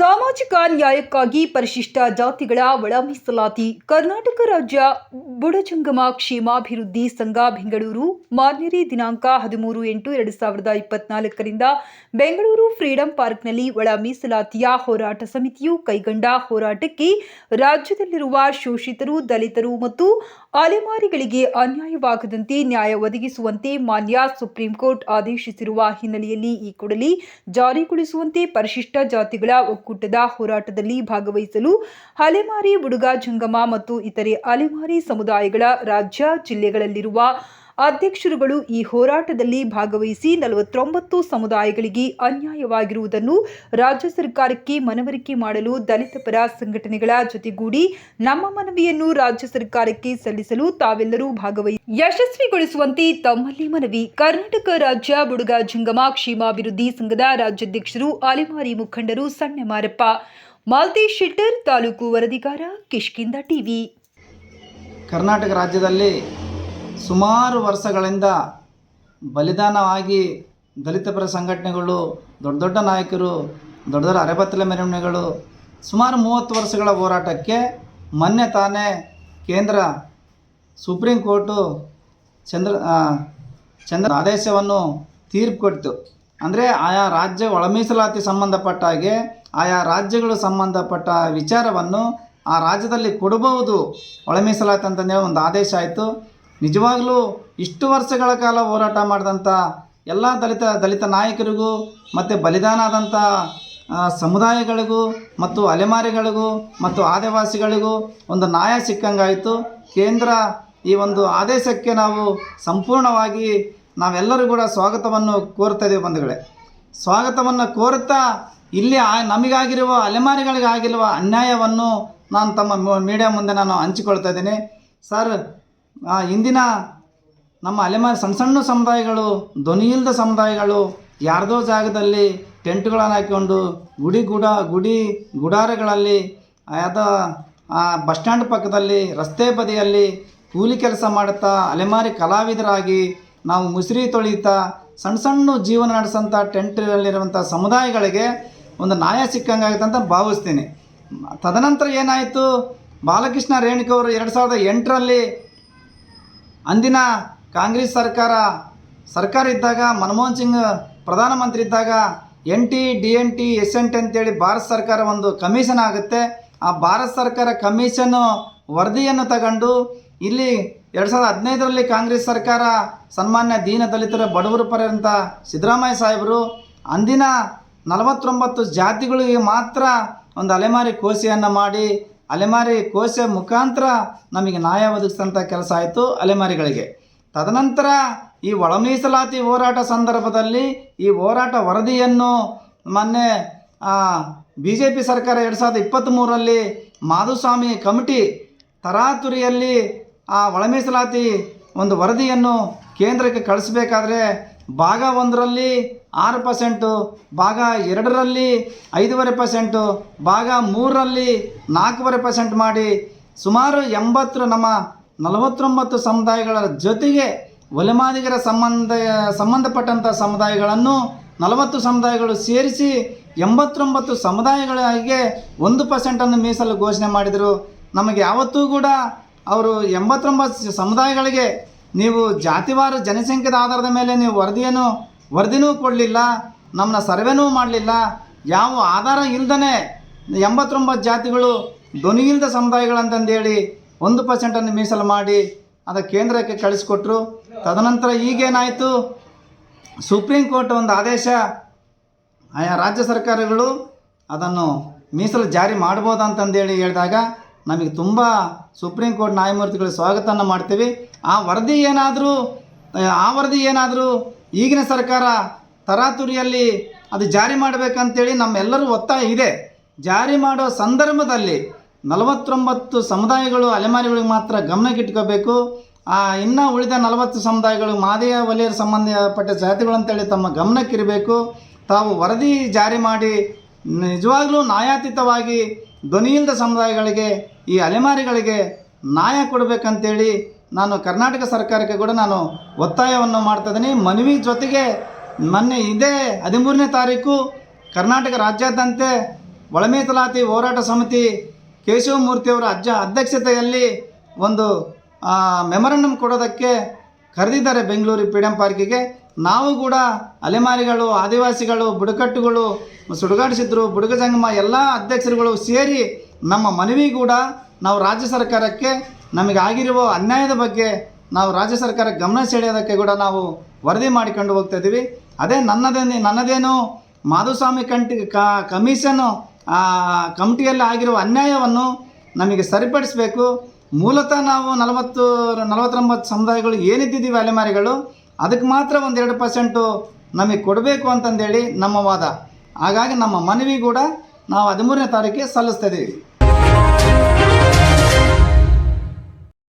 ನ್ಯಾಯಕ್ಕಾಗಿ ಪರಿಶಿಷ್ಟ ಜಾತಿಗಳ ಒಳ ಮೀಸಲಾತಿ ಕರ್ನಾಟಕ ರಾಜ್ಯ ಬುಡಜಂಗಮ ಕ್ಷೇಮಾಭಿವೃದ್ಧಿ ಸಂಘ ಬೆಂಗಳೂರು ಮಾನ್ಯರಿ ದಿನಾಂಕ ಹದಿಮೂರು ಎಂಟು ಎರಡು ಸಾವಿರದ ಇಪ್ಪತ್ನಾಲ್ಕರಿಂದ ಬೆಂಗಳೂರು ಫ್ರೀಡಂ ಪಾರ್ಕ್ನಲ್ಲಿ ಒಳ ಮೀಸಲಾತಿಯ ಹೋರಾಟ ಸಮಿತಿಯು ಕೈಗೊಂಡ ಹೋರಾಟಕ್ಕೆ ರಾಜ್ಯದಲ್ಲಿರುವ ಶೋಷಿತರು, ದಲಿತರು ಮತ್ತು ಅಲೆಮಾರಿಗಳಿಗೆ ಅನ್ಯಾಯವಾಗದಂತೆ ನ್ಯಾಯ ಒದಗಿಸುವಂತೆ ಮಾನ್ಯ ಸುಪ್ರೀಂ ಕೋರ್ಟ್ ಆದೇಶಿಸಿರುವ ಹಿನ್ನೆಲೆಯಲ್ಲಿ ಈ ಕೊಡಲಿ ಜಾರಿಗೊಳಿಸುವಂತೆ ಪರಿಶಿಷ್ಟ ಜಾತಿಗಳ ಒಕ್ಕೂಟದ ಹೋರಾಟದಲ್ಲಿ ಭಾಗವಹಿಸಲು ಅಲೆಮಾರಿ, ಬುಡುಗ, ಜಂಗಮ ಮತ್ತು ಇತರೆ ಅಲೆಮಾರಿ ಸಮುದಾಯಗಳ ರಾಜ್ಯ ಜಿಲ್ಲೆಗಳಲ್ಲಿರುವ ಅಧ್ಯಕ್ಷರುಗಳು ಈ ಹೋರಾಟದಲ್ಲಿ ಭಾಗವಹಿಸಿ ನಲವತ್ತೊಂಬತ್ತು ಸಮುದಾಯಗಳಿಗೆ ಅನ್ಯಾಯವಾಗಿರುವುದನ್ನು ರಾಜ್ಯ ಸರ್ಕಾರಕ್ಕೆ ಮನವರಿಕೆ ಮಾಡಲು ದಲಿತ ಪರ ಸಂಘಟನೆಗಳ ಜೊತೆಗೂಡಿ ನಮ್ಮ ಮನವಿಯನ್ನು ರಾಜ್ಯ ಸರ್ಕಾರಕ್ಕೆ ಸಲ್ಲಿಸಲು ತಾವೆಲ್ಲರೂ ಭಾಗವಹಿಸಿ ಯಶಸ್ವಿಗೊಳಿಸುವಂತೆ ತಮ್ಮಲ್ಲಿ ಮನವಿ. ಕರ್ನಾಟಕ ರಾಜ್ಯ ಬುಡುಗ ಜಂಗಮ ಕ್ಷೇಮಾಭಿವೃದ್ಧಿ ಸಂಘದ ರಾಜ್ಯಾಧ್ಯಕ್ಷರು ಅಲೆಮಾರಿ ಮುಖಂಡರು ಸಣ್ಣ ಮಾರಪ್ಪ ಮಾಲ್ತೇಶ್ ಶೆಟ್ಟರ್, ತಾಲೂಕು ವರದಿಗಾರ ಕಿಷ್ಕಿಂದ ಟಿವಿ. ಕರ್ನಾಟಕ ರಾಜ್ಯದಲ್ಲಿ ಸುಮಾರು ವರ್ಷಗಳಿಂದ ಬಲಿದಾನವಾಗಿ ದಲಿತ ಪರ ಸಂಘಟನೆಗಳು, ದೊಡ್ಡ ದೊಡ್ಡ ನಾಯಕರು, ದೊಡ್ಡ ದೊಡ್ಡ ಅರೆಬತ್ತಲೆ ಮೆರವಣಿಗೆಗಳು, ಸುಮಾರು ಮೂವತ್ತು ವರ್ಷಗಳ ಹೋರಾಟಕ್ಕೆ ಮೊನ್ನೆ ತಾನೇ ಕೇಂದ್ರ ಸುಪ್ರೀಂ ಕೋರ್ಟು ಚಂದ್ರ ಚಂದ್ರ ಆದೇಶವನ್ನು ತೀರ್ಪು ಕೊಟ್ಟಿತು. ಅಂದರೆ ಆಯಾ ರಾಜ್ಯ ಒಳ ಮೀಸಲಾತಿ ಸಂಬಂಧಪಟ್ಟ ಹಾಗೆ ಆಯಾ ರಾಜ್ಯಗಳು ಸಂಬಂಧಪಟ್ಟ ವಿಚಾರವನ್ನು ಆ ರಾಜ್ಯದಲ್ಲಿ ಕೊಡಬಹುದು ಒಳ ಮೀಸಲಾತಿ ಅಂತಂದೇಳಿ ಒಂದು ಆದೇಶ ಆಯಿತು. ನಿಜವಾಗಲೂ ಇಷ್ಟು ವರ್ಷಗಳ ಕಾಲ ಹೋರಾಟ ಮಾಡಿದಂಥ ಎಲ್ಲ ದಲಿತ ದಲಿತ ನಾಯಕರಿಗೂ ಮತ್ತು ಬಲಿದಾನ ಆದಂಥ ಸಮುದಾಯಗಳಿಗೂ ಮತ್ತು ಅಲೆಮಾರಿಗಳಿಗೂ ಮತ್ತು ಆದಿವಾಸಿಗಳಿಗೂ ಒಂದು ನ್ಯಾಯ ಸಿಕ್ಕಂಗಾಯಿತು. ಕೇಂದ್ರ ಈ ಒಂದು ಆದೇಶಕ್ಕೆ ನಾವು ಸಂಪೂರ್ಣವಾಗಿ ನಾವೆಲ್ಲರೂ ಕೂಡ ಸ್ವಾಗತವನ್ನು ಕೋರ್ತಾ ಇದ್ದೀವಿ ಬಂಧುಗಳೇ. ಸ್ವಾಗತವನ್ನು ಕೋರುತ್ತಾ ಇಲ್ಲಿ ಆ ನಮಗಾಗಿರುವ ಅಲೆಮಾರಿಗಳಿಗಾಗಿರುವ ಅನ್ಯಾಯವನ್ನು ನಾನು ತಮ್ಮ ಮೀಡಿಯಾ ಮುಂದೆ ನಾನು ಹಂಚಿಕೊಳ್ತಾ ಇದ್ದೀನಿ. ಸರ್ ಇಂದಿನ ನಮ್ಮ ಅಲೆಮಾರಿ ಸಣ್ಣ ಸಣ್ಣ ಸಮುದಾಯಗಳು ಧ್ವನಿಯಿಲ್ಲದ ಸಮುದಾಯಗಳು ಯಾರದೋ ಜಾಗದಲ್ಲಿ ಟೆಂಟ್ಗಳನ್ನು ಹಾಕಿಕೊಂಡು ಗುಡಿ ಗುಡ, ಗುಡಿ ಗುಡಾರಗಳಲ್ಲಿ ಯಾವ್ದೋ ಆ ಬಸ್ ಸ್ಟ್ಯಾಂಡ್ ಪಕ್ಕದಲ್ಲಿ, ರಸ್ತೆ ಬದಿಯಲ್ಲಿ ಕೂಲಿ ಕೆಲಸ ಮಾಡುತ್ತಾ ಅಲೆಮಾರಿ ಕಲಾವಿದರಾಗಿ ನಾವು ಮುಸಿರಿ ತೊಳಿತಾ ಸಣ್ಣ ಸಣ್ಣ ಜೀವನ ನಡೆಸೋಂಥ ಟೆಂಟಲ್ಲಿರುವಂಥ ಸಮುದಾಯಗಳಿಗೆ ಒಂದು ನ್ಯಾಯ ಸಿಕ್ಕಂಗಾಗುತ್ತೆ ಅಂತ ಭಾವಿಸ್ತೀನಿ. ತದನಂತರ ಏನಾಯಿತು? ಬಾಲಕೃಷ್ಣ ರೇಣುಕವರು ಎರಡು ಸಾವಿರದ ಎಂಟರಲ್ಲಿ ಅಂದಿನ ಕಾಂಗ್ರೆಸ್ ಸರ್ಕಾರ ಸರ್ಕಾರ ಇದ್ದಾಗ, ಮನಮೋಹನ್ ಸಿಂಗ್ ಪ್ರಧಾನಮಂತ್ರಿ ಇದ್ದಾಗ, N T, D N T, S N T ಅಂತೇಳಿ ಭಾರತ ಸರ್ಕಾರ ಒಂದು ಕಮಿಷನ್ ಆಗುತ್ತೆ. ಆ ಭಾರತ ಸರ್ಕಾರ ಕಮಿಷನ್ನು ವರದಿಯನ್ನು ತಗೊಂಡು ಇಲ್ಲಿ ಎರಡು ಸಾವಿರದ ಹದಿನೈದರಲ್ಲಿ ಕಾಂಗ್ರೆಸ್ ಸರ್ಕಾರ ಸನ್ಮಾನ್ಯ ದೀನ ದಲಿತರ ಬಡವರು ಪರ್ಯಂತ ಸಿದ್ದರಾಮಯ್ಯ ಸಾಹೇಬರು ಅಂದಿನ ನಲವತ್ತೊಂಬತ್ತು ಜಾತಿಗಳಿಗೆ ಮಾತ್ರ ಒಂದು ಅಲೆಮಾರಿ ಕೋಸಿಯನ್ನು ಮಾಡಿ ಅಲೆಮಾರಿ ಕೋಶ ಮುಖಾಂತರ ನಮಗೆ ನ್ಯಾಯ ಒದಗಿಸಿದಂಥ ಕೆಲಸ ಆಯಿತು ಅಲೆಮಾರಿಗಳಿಗೆ. ತದನಂತರ ಈ ಒಳ ಮೀಸಲಾತಿ ಹೋರಾಟ ಸಂದರ್ಭದಲ್ಲಿ ಈ ಹೋರಾಟ ವರದಿಯನ್ನು ಮೊನ್ನೆ ಬಿ ಜೆ ಪಿ ಸರ್ಕಾರ ಎರಡು ಸಾವಿರದ ಇಪ್ಪತ್ತ್ಮೂರರಲ್ಲಿ ಮಾಧುಸ್ವಾಮಿ ಕಮಿಟಿ ತರಾತುರಿಯಲ್ಲಿ ಆ ಒಳ ಮೀಸಲಾತಿ ಒಂದು ವರದಿಯನ್ನು ಕೇಂದ್ರಕ್ಕೆ ಕಳಿಸ್ಬೇಕಾದ್ರೆ ಭಾಗ ಒಂದರಲ್ಲಿ ಆರು ಪರ್ಸೆಂಟು ಭಾಗ ಎರಡರಲ್ಲಿ ಐದೂವರೆ ಪರ್ಸೆಂಟು ಭಾಗ ಮೂರರಲ್ಲಿ ನಾಲ್ಕೂವರೆ ಪರ್ಸೆಂಟ್ ಮಾಡಿ ಸುಮಾರು ಎಂಬತ್ತು ನಮ್ಮ ನಲವತ್ತೊಂಬತ್ತು ಸಮುದಾಯಗಳ ಜೊತೆಗೆ ಒಲೆಮಾದಿಗರ ಸಂಬಂಧ ಸಂಬಂಧಪಟ್ಟಂಥ ಸಮುದಾಯಗಳನ್ನು ನಲವತ್ತು ಸಮುದಾಯಗಳು ಸೇರಿಸಿ ಎಂಬತ್ತೊಂಬತ್ತು ಸಮುದಾಯಗಳಿಗೆ ಒಂದು ಪರ್ಸೆಂಟನ್ನು ಮೀಸಲು ಘೋಷಣೆ ಮಾಡಿದರು. ನಮಗೆ ಯಾವತ್ತೂ ಕೂಡ ಅವರು ಎಂಬತ್ತೊಂಬತ್ತು ಸಮುದಾಯಗಳಿಗೆ ನೀವು ಜಾತಿವಾರು ಜನಸಂಖ್ಯೆದ ಆಧಾರದ ಮೇಲೆ ನೀವು ವರದಿಯನ್ನು, ವರದಿನೂ ಕೊಡಲಿಲ್ಲ ನಮ್ಮನ್ನ ಸರ್ವೆನೂ ಮಾಡಲಿಲ್ಲ, ಯಾವ ಆಧಾರ ಇಲ್ಲದೇ ಎಂಬತ್ತೊಂಬತ್ತು ಜಾತಿಗಳು ಧ್ವನಿಯಿಲ್ಲದ ಸಮುದಾಯಗಳಂತಂದೇಳಿ ಒಂದು ಪರ್ಸೆಂಟನ್ನು ಮೀಸಲು ಮಾಡಿ ಅದು ಕೇಂದ್ರಕ್ಕೆ ಕಳಿಸ್ಕೊಟ್ರು. ತದನಂತರ ಈಗೇನಾಯಿತು? ಸುಪ್ರೀಂ ಕೋರ್ಟ್ ಒಂದು ಆದೇಶ, ಆಯಾ ರಾಜ್ಯ ಸರ್ಕಾರಗಳು ಅದನ್ನು ಮೀಸಲು ಜಾರಿ ಮಾಡ್ಬೋದು ಅಂತಂದೇಳಿ ಹೇಳಿದಾಗ ನಮಗೆ ತುಂಬ ಸುಪ್ರೀಂ ಕೋರ್ಟ್ ನ್ಯಾಯಮೂರ್ತಿಗಳು ಸ್ವಾಗತವನ್ನು ಮಾಡ್ತೀವಿ. ಆ ವರದಿ ಏನಾದರೂ, ಆ ವರದಿ ಏನಾದರೂ ಈಗಿನ ಸರ್ಕಾರ ತರಾತುರಿಯಲ್ಲಿ ಅದು ಜಾರಿ ಮಾಡಬೇಕಂತೇಳಿ ನಮ್ಮೆಲ್ಲರೂ ಒತ್ತಾಯ ಇದೆ. ಜಾರಿ ಮಾಡೋ ಸಂದರ್ಭದಲ್ಲಿ ನಲವತ್ತೊಂಬತ್ತು ಸಮುದಾಯಗಳು, ಅಲೆಮಾರಿಗಳಿಗೆ ಮಾತ್ರ ಗಮನಕ್ಕಿಟ್ಕೋಬೇಕು ಆ, ಇನ್ನು ಉಳಿದ ನಲವತ್ತು ಸಮುದಾಯಗಳು ಮಾದಿಯ ವಲಯರ ಸಂಬಂಧಪಟ್ಟ ಜಾತಿಗಳು ಅಂತೇಳಿ ತಮ್ಮ ಗಮನಕ್ಕಿರಬೇಕು. ತಾವು ವರದಿ ಜಾರಿ ಮಾಡಿ ನಿಜವಾಗ್ಲೂ ನ್ಯಾಯಾತೀತವಾಗಿ ಧ್ವನಿಯಿಲ್ಲದ ಸಮುದಾಯಗಳಿಗೆ, ಈ ಅಲೆಮಾರಿಗಳಿಗೆ ನ್ಯಾಯ ಕೊಡಬೇಕಂತೇಳಿ ನಾನು ಕರ್ನಾಟಕ ಸರ್ಕಾರಕ್ಕೆ ಕೂಡ ನಾನು ಒತ್ತಾಯವನ್ನು ಮಾಡ್ತಾ ಇದ್ದೀನಿ. ಮನವಿ ಜೊತೆಗೆ ಮೊನ್ನೆ ಇದೇ ಹದಿಮೂರನೇ ತಾರೀಕು ಕರ್ನಾಟಕ ರಾಜ್ಯಾದ್ಯಂತ ಒಳ ತಲಾತಿ ಹೋರಾಟ ಸಮಿತಿ ಕೇಶವಮೂರ್ತಿಯವರ ಅಜ್ಜ ಅಧ್ಯಕ್ಷತೆಯಲ್ಲಿ ಒಂದು ಮೆಮೊರಂಡಮ್ ಕೊಡೋದಕ್ಕೆ ಕರೆದಿದ್ದಾರೆ ಬೆಂಗಳೂರು ಪಿಡಿಎಂ ಪಾರ್ಕಿಗೆ ನಾವು ಕೂಡ ಅಲೆಮಾರಿಗಳು, ಆದಿವಾಸಿಗಳು, ಬುಡಕಟ್ಟುಗಳು, ಸುಡುಗಾಡಿಸಿದ್ರು, ಬುಡುಗ ಸಂಗಮ ಎಲ್ಲ ಅಧ್ಯಕ್ಷರುಗಳು ಸೇರಿ ನಮ್ಮ ಮನವಿ ಕೂಡ ನಾವು ರಾಜ್ಯ ಸರ್ಕಾರಕ್ಕೆ ನಮಗೆ ಆಗಿರುವ ಅನ್ಯಾಯದ ಬಗ್ಗೆ ನಾವು ರಾಜ್ಯ ಸರ್ಕಾರ ಗಮನ ಸೆಳೆಯೋದಕ್ಕೆ ಕೂಡ ನಾವು ವರದಿ ಮಾಡಿಕೊಂಡು ಹೋಗ್ತಾ ಇದ್ದೀವಿ. ಅದೇ ನನ್ನದೇ ನನ್ನದೇನು ಮಾಧುಸ್ವಾಮಿ ಕಂಟಿ, ಕ ಕಮಿಷನ್ನು ಆ, ಕಮಿಟಿಯಲ್ಲಿ ಆಗಿರುವ ಅನ್ಯಾಯವನ್ನು ನಮಗೆ ಸರಿಪಡಿಸಬೇಕು. ಮೂಲತಃ ನಾವು ನಲವತ್ತು, ನಲವತ್ತೊಂಬತ್ತು ಸಮುದಾಯಗಳು ಏನಿದ್ದಿದ್ದೀವಿ ಅಲೆಮಾರಿಗಳು ಅದಕ್ಕೆ ಮಾತ್ರ ಒಂದು ಎರಡು ಪರ್ಸೆಂಟು ನಮಗೆ ಕೊಡಬೇಕು ಅಂತಂದೇಳಿ ನಮ್ಮ ವಾದ. ಹಾಗಾಗಿ ನಮ್ಮ ಮನವಿ ಕೂಡ ನಾವು ಹದಿಮೂರನೇ ತಾರೀಕಿಗೆ ಸಲ್ಲಿಸ್ತಾ ಇದ್ದೀವಿ.